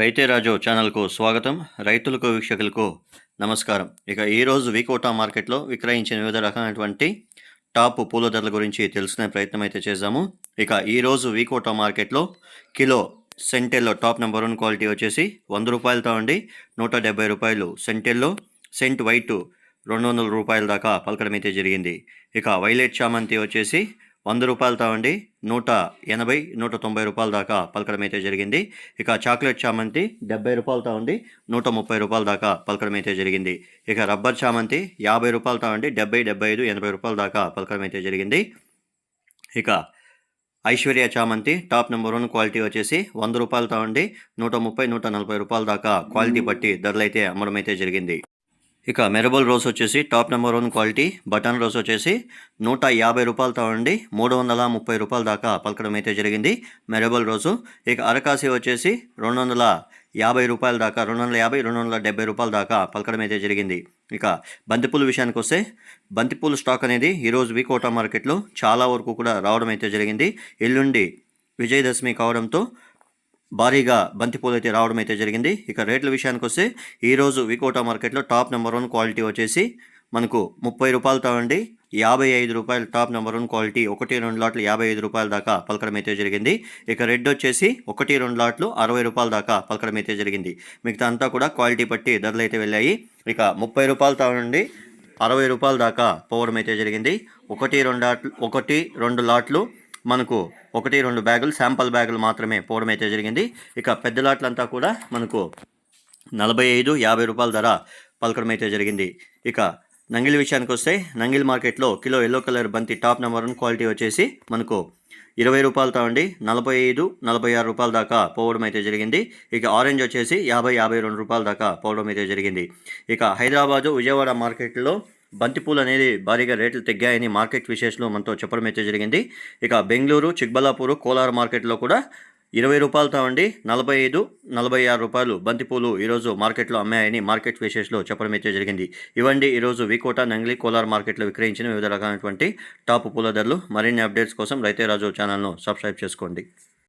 రైతే రాజు ఛానల్కు స్వాగతం. రైతులకు వీక్షకులకు నమస్కారం. ఇక ఈరోజు వికోటా మార్కెట్లో విక్రయించిన వివిధ రకాలైనటువంటి టాప్ పూల ధరల గురించి తెలుసుకునే ప్రయత్నం అయితే చేశాము. ఇక ఈరోజు వీకోటా మార్కెట్లో కిలో సెంటెల్లో టాప్ నెంబర్ వన్ క్వాలిటీ వచ్చేసి వంద రూపాయలతో ఉండి నూట డెబ్బై రూపాయలు సెంటెల్లో సెంట్ వైట్ రెండు వందల రూపాయల దాకా పలకడం అయితే జరిగింది. ఇక వైలెట్ చామంతి వచ్చేసి వంద రూపాయలతో ఉండి నూట ఎనభై నూట తొంభై రూపాయల దాకా పలకడం అయితే జరిగింది. ఇక చాక్లెట్ చామంతి డెబ్బై రూపాయలతో ఉండి నూట ముప్పై రూపాయల దాకా పలకడం అయితే జరిగింది. ఇక రబ్బర్ చామంతి యాభై రూపాయలతో ఉండి డెబ్బై డెబ్బై ఐదు ఎనభై రూపాయల దాకా పలకడం అయితే జరిగింది. ఇక ఐశ్వర్య చామంతి టాప్ నెంబర్ వన్ క్వాలిటీ వచ్చేసి వంద రూపాయలతో ఉండి నూట ముప్పై నూట నలభై రూపాయల దాకా క్వాలిటీ బట్టి ధరలైతే అమ్మడం అయితే జరిగింది. ఇక మెరబల్ రోజ్ వచ్చేసి top number one quality button rose వచ్చేసి నూట యాభై రూపాయలతో ఉండి మూడు వందల ముప్పై రూపాయల దాకా పలకడం అయితే జరిగింది మెరబల్ రోజు ఇక అరకాసి వచ్చేసి రెండు వందల యాభై రూపాయల దాకా రెండు వందల యాభై రెండు వందల డెబ్బై రూపాయల దాకా పలకడం అయితే జరిగింది. ఇక బంతిపూల విషయానికి వస్తే బంతిపూల స్టాక్ అనేది ఈరోజు వీకోటా మార్కెట్లో చాలా వరకు కూడా రావడం అయితే జరిగింది. ఎల్లుండి విజయదశమి కావడంతో భారీగా బంతిపూలు అయితే రావడం అయితే జరిగింది. ఇక రేట్ల విషయానికి వస్తే ఈరోజు వికోటా మార్కెట్లో టాప్ నెంబర్ వన్ క్వాలిటీ వచ్చేసి మనకు ముప్పై రూపాయలతో అండి యాభై ఐదు రూపాయలు టాప్ నెంబర్ వన్ క్వాలిటీ ఒకటి రెండు లాట్లు యాభై ఐదు రూపాయల దాకా పలకడం అయితే జరిగింది. ఇక రెడ్ వచ్చేసి ఒకటి రెండు లాట్లు అరవై రూపాయల దాకా పలకడం అయితే జరిగింది. మిగతా అంతా కూడా క్వాలిటీ బట్టి ధరలు అయితే వెళ్ళాయి. ఇక ముప్పై రూపాయలతో నుండి అరవై రూపాయల దాకా పోవడం అయితే జరిగింది. ఒకటి రెండు లాట్లు ఒకటి రెండు లాట్లు మనకు ఒకటి రెండు బ్యాగులు శాంపల్ బ్యాగులు మాత్రమే పోవడం అయితే జరిగింది. ఇక పెద్ద లాట్లంతా కూడా మనకు నలభై ఐదు యాభై రూపాయల ధర పలకడం అయితే జరిగింది. ఇక నంగిలి విషయానికి వస్తే నంగిల్ మార్కెట్లో కిలో ఎల్లో కలర్ బంతి టాప్ నెంబర్ వన్ క్వాలిటీ వచ్చేసి మనకు ఇరవై రూపాయలతో అండి నలభై ఐదు నలభై ఆరు రూపాయల దాకా పోవడం అయితే జరిగింది. ఇక ఆరెంజ్ వచ్చేసి యాభై యాభై రెండు రూపాయల దాకా పోవడం అయితే జరిగింది. ఇక హైదరాబాదు విజయవాడ మార్కెట్లో బంతిపూలు అనేది భారీగా రేట్లు తగ్గాయని మార్కెట్ విశేషాలు మనతో చెప్పడం అయితే జరిగింది. ఇక బెంగళూరు చిక్బలాపూరు కోలార్ మార్కెట్లో కూడా ఇరవై రూపాయలతో అండి నలభై ఐదు నలభై ఆరు రూపాయలు బంతిపూలు ఈరోజు మార్కెట్లో అమ్మాయని మార్కెట్ విశేషాలు చెప్పడం అయితే జరిగింది. ఇవ్వండి ఈరోజు వికోట నంగ్లీ కోలార్ మార్కెట్లో విక్రయించిన వివిధ రకాలైనటువంటి టాప్ పూల ధరలు. మరిన్ని అప్డేట్స్ కోసం రైతే రాజు ఛానల్ను సబ్స్క్రైబ్ చేసుకోండి.